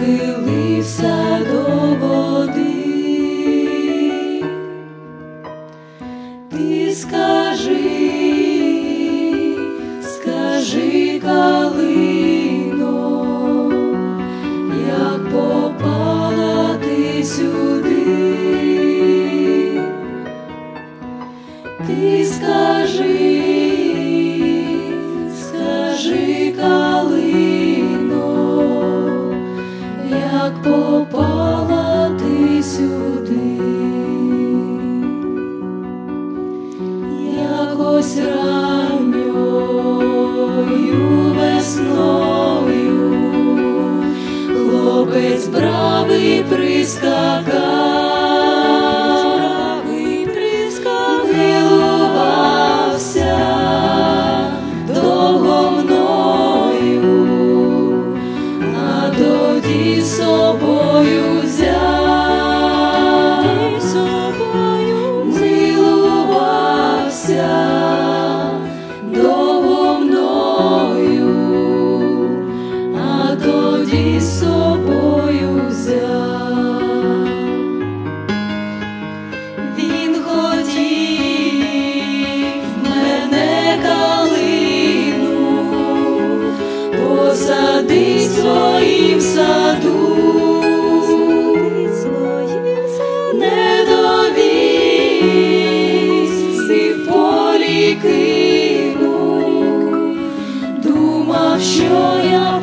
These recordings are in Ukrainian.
спустився до води. Ти скажи, скажи, калино, як попала ти сюди. Ти скажи, скажи, калино, Якось ранньою Посадить своїм саду, не довіз і в думав, що я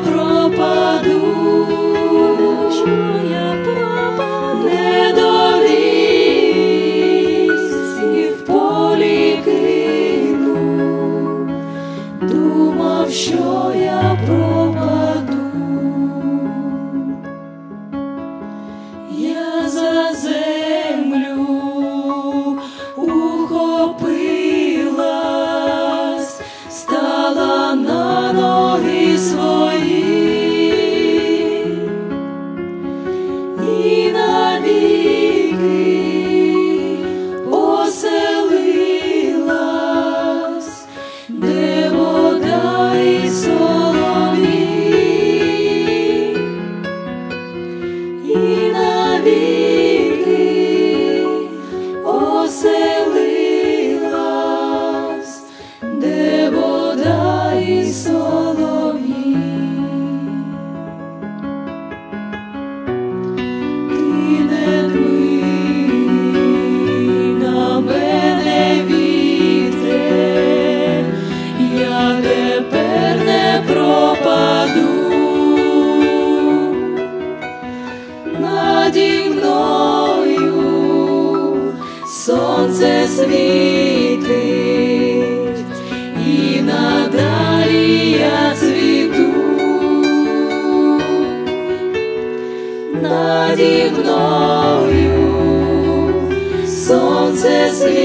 що я пропаду. І не мене вітре, я тепер не пропаду. Наді мною сонце світить, Наді мною сонце світить.